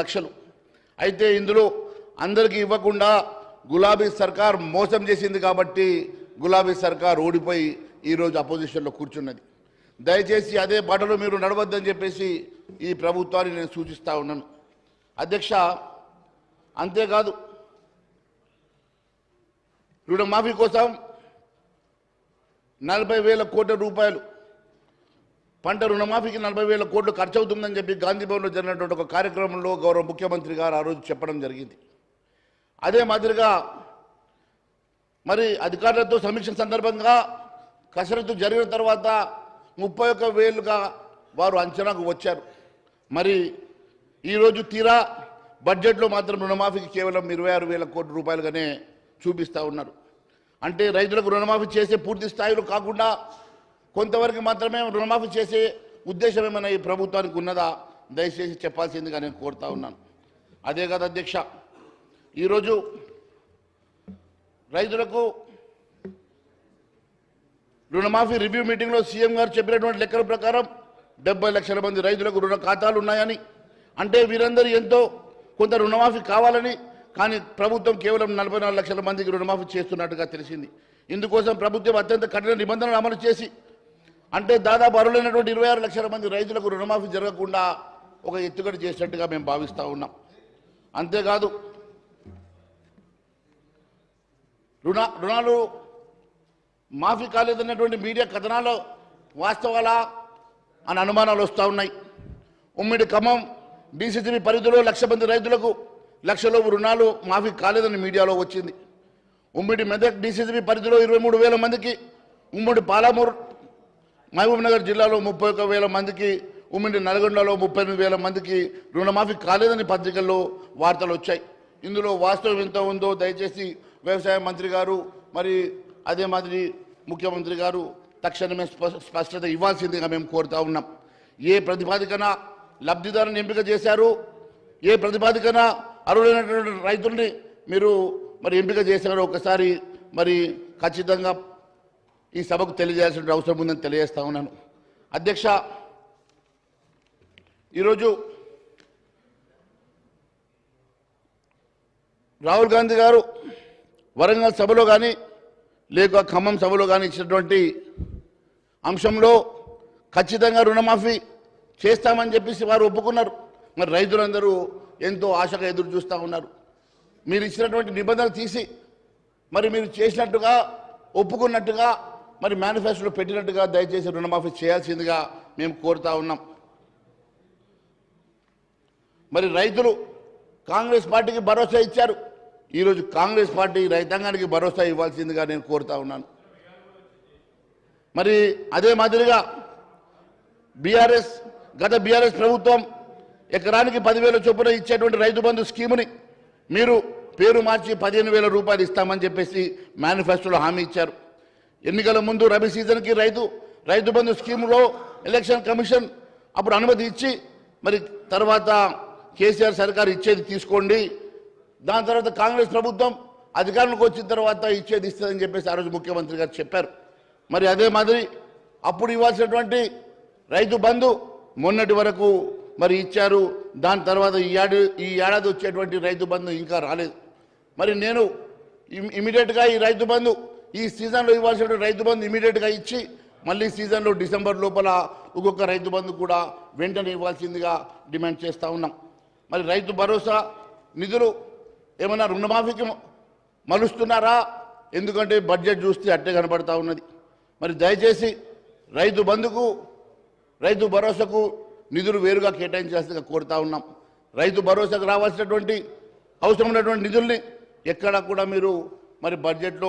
లక్షలు. అయితే ఇందులో అందరికీ ఇవ్వకుండా గులాబీ సర్కార్ మోసం చేసింది కాబట్టి గులాబీ సర్కార్ ఓడిపోయి ఈరోజు అపోజిషన్లో కూర్చున్నది. దయచేసి అదే బాటలో మీరు నడవద్దని చెప్పేసి ఈ ప్రభుత్వాన్ని నేను సూచిస్తూ ఉన్నాను. అధ్యక్ష అంతేకాదు రుణమాఫీ కోసం నలభై వేల కోట్ల రూపాయలు పంట రుణమాఫీకి నలభై వేల కోట్లు ఖర్చు అవుతుందని చెప్పి గాంధీ భవన్లో జరిగినటువంటి ఒక కార్యక్రమంలో గౌరవ ముఖ్యమంత్రి గారు ఆ రోజు చెప్పడం జరిగింది. అదే మాదిరిగా మరి అధికారులతో సమీక్ష సందర్భంగా కసరత్తు జరిగిన తర్వాత ముప్పై ఒక్క వేలుగా వారు అంచనాకు వచ్చారు. మరి ఈరోజు తీరా బడ్జెట్లో మాత్రం రుణమాఫీకి కేవలం ఇరవై ఆరు వేల కోట్ల రూపాయలుగానే చూపిస్తూ ఉన్నారు. అంటే రైతులకు రుణమాఫీ చేసే పూర్తి స్థాయిలో కాకుండా కొంతవరకు మాత్రమే రుణమాఫీ చేసే ఉద్దేశం ఏమైనా ఈ ప్రభుత్వానికి ఉన్నదా? దయచేసి చెప్పాల్సిందిగా నేను కోరుతా ఉన్నాను. అదే కదా అధ్యక్ష ఈరోజు రైతులకు రుణమాఫీ రివ్యూ మీటింగ్లో సీఎం గారు చెప్పినటువంటి లెక్కల ప్రకారం డెబ్బై లక్షల మంది రైతులకు రుణ ఖాతాలు ఉన్నాయని అంటే వీరందరూ ఎంతో కొంత రుణమాఫీ కావాలని కానీ ప్రభుత్వం కేవలం నలభై నాలుగు లక్షల మందికి రుణమాఫీ చేస్తున్నట్టుగా తెలిసింది. ఇందుకోసం ప్రభుత్వం అత్యంత కఠిన నిబంధనలు అమలు చేసి అంటే దాదాపు అరులైనటువంటి ఇరవై ఆరు లక్షల మంది రైతులకు రుణమాఫీ జరగకుండా ఒక ఎత్తుగడ చేసినట్టుగా మేము భావిస్తూ ఉన్నాం. అంతేకాదు రుణ రుణాలు మాఫీ కాలేదన్నటువంటి మీడియా కథనాలు వాస్తవాలా అని అనుమానాలు వస్తూ ఉన్నాయి. ఉమ్మిడి ఖమ్మం డీసీసీబీ పరిధిలో లక్ష మంది రైతులకు లక్షలోపు రుణాలు మాఫీ కాలేదని మీడియాలో వచ్చింది. ఉమ్మిడి మెదక్ డీసీసీబీ పరిధిలో ఇరవై మూడు వేల మందికి ఉమ్మడి పాలామూరు మహబూబ్నగర్ జిల్లాలో ముప్పై ఒక వేల మందికి ఉమ్మడి నల్గొండలో ముప్పై ఎనిమిది వేల మందికి రుణమాఫీ కాలేదని పత్రికల్లో వార్తలు వచ్చాయి. ఇందులో వాస్తవం ఎంత ఉందో దయచేసి వ్యవసాయ మంత్రి గారు మరి అదే మాదిరి ముఖ్యమంత్రి గారు తక్షణమే స్ప- స్పష్టత ఇవ్వాల్సిందిగా మేము కోరుతా ఉన్నాం. ఏ ప్రతిపాదికన లబ్ధిదారుని ఎంపిక చేశారు? ఏ ప్రతిపాదికన అర్హులైనటువంటి రైతుల్ని మీరు మరి ఎంపిక చేశారో ఒకసారి మరి ఖచ్చితంగా ఈ సభకు తెలియజేయాల్సిన అవసరం ఉందని తెలియజేస్తా ఉన్నాను. అధ్యక్ష ఈరోజు రాహుల్ గాంధీ గారు వరంగల్ సభలో కానీ లేక ఖమ్మం సభలో కానీ ఇచ్చినటువంటి అంశంలో ఖచ్చితంగా రుణమాఫీ చేస్తామని చెప్పేసి వారు ఒప్పుకున్నారు. మరి రైతులందరూ ఎంతో ఆశగా ఎదురు చూస్తూ ఉన్నారు. మీరు ఇచ్చినటువంటి నిబంధనలు తీసి మరి మీరు చేసినట్టుగా ఒప్పుకున్నట్టుగా మరి మేనిఫెస్టోలో పెట్టినట్టుగా దయచేసి రుణమాఫీ చేయాల్సిందిగా మేము కోరుతా ఉన్నాం. మరి రైతులు కాంగ్రెస్ పార్టీకి భరోసా ఇచ్చారు. ఈరోజు కాంగ్రెస్ పార్టీ రైతాంగానికి భరోసా ఇవ్వాల్సిందిగా నేను కోరుతా ఉన్నాను. మరి అదే మాదిరిగా బీఆర్ఎస్ గత బీఆర్ఎస్ ప్రభుత్వం ఎకరానికి పదివేల చొప్పున ఇచ్చేటువంటి రైతు బంధు స్కీముని మీరు పేరు మార్చి పదిహేను వేల రూపాయలు ఇస్తామని చెప్పేసి మేనిఫెస్టోలో హామీ ఇచ్చారు. ఎన్నికల ముందు రబీ సీజన్కి రైతు రైతు బంధు స్కీములో ఎలక్షన్ కమిషన్ అప్పుడు అనుమతి ఇచ్చి మరి తర్వాత కేసీఆర్ సర్కార్ ఇచ్చేది తీసుకోండి. దాని తర్వాత కాంగ్రెస్ ప్రభుత్వం అధికారంలోకి వచ్చిన తర్వాత ఇచ్చేది ఇస్తుందని చెప్పేసి ఆ రోజు ముఖ్యమంత్రి గారు చెప్పారు. మరి అదే మాదిరి అప్పుడు ఇవ్వాల్సినటువంటి రైతు బంధు మొన్నటి వరకు మరి ఇచ్చారు. దాని తర్వాత ఈ ఏడు ఈ ఏడాది వచ్చేటువంటి రైతు బంధు ఇంకా రాలేదు. మరి నేను ఇమ్- ఇమీడియట్గా ఈ రైతు బంధు ఈ సీజన్లో ఇవ్వాల్సిన రైతు బంధు ఇమీడియట్గా ఇచ్చి మళ్ళీ సీజన్లో డిసెంబర్ లోపల ఒక్కొక్క రైతు బంధు కూడా వెంటనే ఇవ్వాల్సిందిగా డిమాండ్ చేస్తూ ఉన్నాం. మరి రైతు భరోసా నిధులు ఏమైనా రుణమాఫీకి మలుస్తున్నారా? ఎందుకంటే బడ్జెట్ చూస్తే అట్టే కనబడతా ఉన్నది. మరి దయచేసి రైతు బంధుకు రైతు భరోసాకు నిధులు వేరుగా కేటాయించాల్సిందిగా కోరుతా ఉన్నాం. రైతు భరోసాకు రావాల్సినటువంటి అవసరమైనటువంటి నిధుల్ని ఎక్కడా కూడా మీరు మరి బడ్జెట్లో